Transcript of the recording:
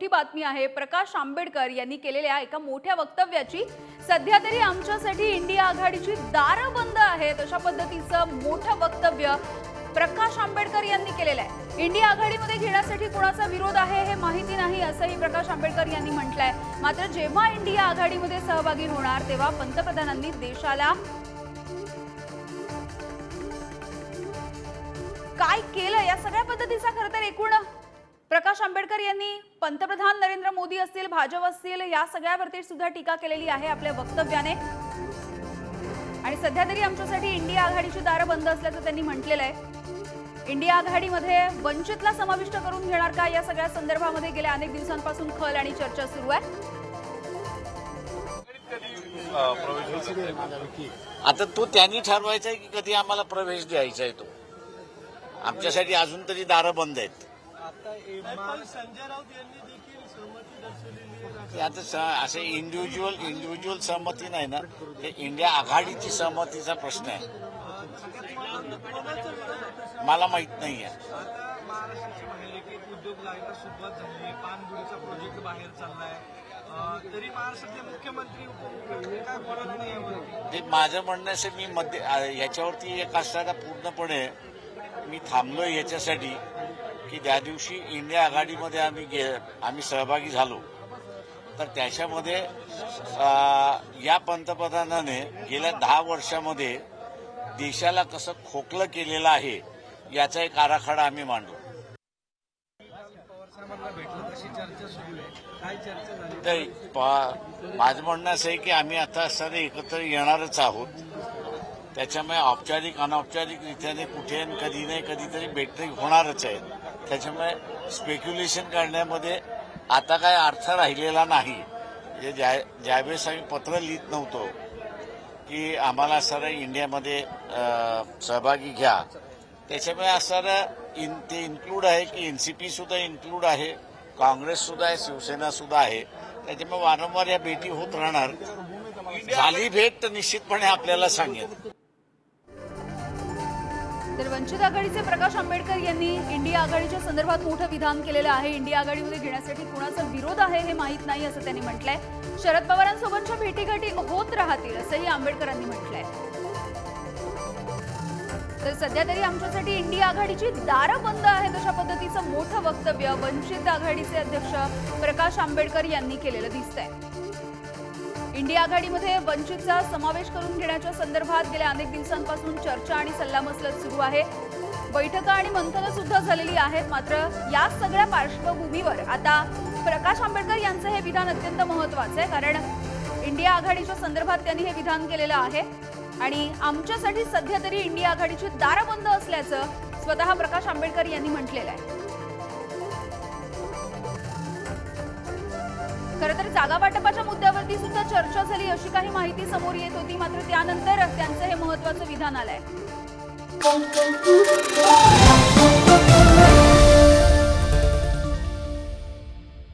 मोठी बातमी आहे. प्रकाश आंबेडकर यांनी केलेल्या एका मोठ्या वक्तव्याची सध्या तरी आमच्यासाठी इंडिया आघाडीची दारं बंद आहेत अशा पद्धतीचं मोठं वक्तव्य प्रकाश आंबेडकर यांनी केलेलं आहे. इंडिया आघाडीमध्ये घेण्यासाठी कोणाचा विरोध आहे हे माहिती नाही असंही प्रकाश आंबेडकर यांनी म्हटलंय. मात्र जेव्हा इंडिया आघाडीमध्ये सहभागी होणार तेव्हा पंतप्रधानांनी देशाला काय केलं? या सगळ्या पद्धतीचा खरं तर एकूण प्रकाश आंबेडकर यांनी पंतप्रधान नरेंद्र मोदी असतील भाजप असतील या सगळ्यावरती सुद्धा टीका केलेली आहे आपल्या वक्तव्याने. आणि सध्या तरी आमच्यासाठी इंडिया आघाडीची दारं बंद असल्याचं त्यांनी म्हटलेलं आहे. इंडिया आघाडीमध्ये वंचितला समाविष्ट करून घेणार का? या सगळ्या संदर्भामध्ये गेल्या अनेक दिवसांपासून खल आणि चर्चा सुरू आहे. आता तो त्यांनी ठरवायचा आहे की कधी आम्हाला प्रवेश द्यायचा आहे तो. आमच्यासाठी अजून तरी दारं बंद आहेत. पण संजय राऊत यांनी देखील सहमती दर्शवलेली आहे. ते आता स- असे इंडिव्हिज्युअल इंडिव्हिज्युअल सहमती नाही ना. ते इंडिया आघाडीची सहमतीचा प्रश्न आहे. मला माहीत नाही आहे आता महाराष्ट्राची बाहेर एक एक उद्योग लागायला सुरुवात झाली आहे. पानबुडीचा प्रोजेक्ट बाहेर चाललाय. अं, तरी महाराष्ट्रातले मुख्यमंत्री उपमुख्यमंत्री काय बोलत नाही यावरती ते माझं म्हणणं असं मी मध्य आ- याच्यावरती एक असताना पूर्णपणे मी थांबलोय याच्यासाठी. की ज्या दिवशी इंडिया आघाडीमध्ये आम्ही गे आम्ही सहभागी झालो तर त्याच्यामध्ये या पंतप्रधानाने गेल्या दहा वर्षामध्ये देशाला कसं खोकलं केलेलं आहे याचा एक आराखडा आम्ही मांडू. भेटलं तशी चर्चा सुरू आहे काय चर्चा तर माझं म्हणणं असं आहे की आम्ही आता सर्व एकत्र येणारच आहोत. त्याच्यामुळे औपचारिक अनौपचारिक रीत्याने कुठे कधी नाही कधीतरी भेट होणारच आहे. त्याच्यामुळे स्पेक्युलेशन करण्यामध्ये आता काय अर्थ राहिलेला नाही. म्हणजे ज्या ज्यावेळेस आम्ही पत्र लिहित नव्हतो की आम्हाला सर इंडियामध्ये सहभागी घ्या. त्याच्यामुळे सर इन ते इन्क्लूड आहे की एन सी सुद्धा इन्क्लूड आहे काँग्रेस सुद्धा आहे शिवसेना सुद्धा आहे. त्याच्यामुळे वारंवार या भेटी होत राहणार. झाली भेट तर निश्चितपणे आपल्याला सांगेल. तर वंचित आघाडीचे प्रकाश आंबेडकर यांनी इंडिया आघाडीच्या संदर्भात मोठं विधान केलेलं आहे. इंडिया आघाडीमध्ये घेण्यासाठी कुणाचा विरोध आहे हे माहीत नाही असं त्यांनी म्हटलंय. शरद पवारांसोबतच्या भेटीगाठी होत राहतील असंही आंबेडकरांनी म्हटलंय. तर सध्या तरी आमच्यासाठी इंडिया आघाडीची दारं बंद आहेत अशा पद्धतीचं मोठं वक्तव्य वंचित आघाडीचे अध्यक्ष प्रकाश आंबेडकर यांनी केलेलं दिसतंय. इंडिया आघाडीमध्ये वंचितचा समावेश करून घेण्याच्या संदर्भात गेल्या अनेक दिवसांपासून चर्चा आणि सल्लामसलत सुरू आहे. बैठका आणि मंथनं सुद्धा झालेली आहेत. मात्र या सगळ्या पार्श्वभूमीवर आता प्रकाश आंबेडकर यांचं हे विधान अत्यंत महत्वाचं आहे. कारण इंडिया आघाडीच्या संदर्भात त्यांनी हे विधान केलेलं आहे. आणि आमच्यासाठी सध्या तरी इंडिया आघाडीची दारं बंद असल्याचं स्वतः प्रकाश आंबेडकर यांनी म्हटलेलं आहे. खरं तर जागा वाटपाच्या मुद्द्यावर चर्चा झाली अशी काही माहिती समोर येत होती मात्र त्यानंतर त्यांचं हे महत्वाचं विधान आलंय.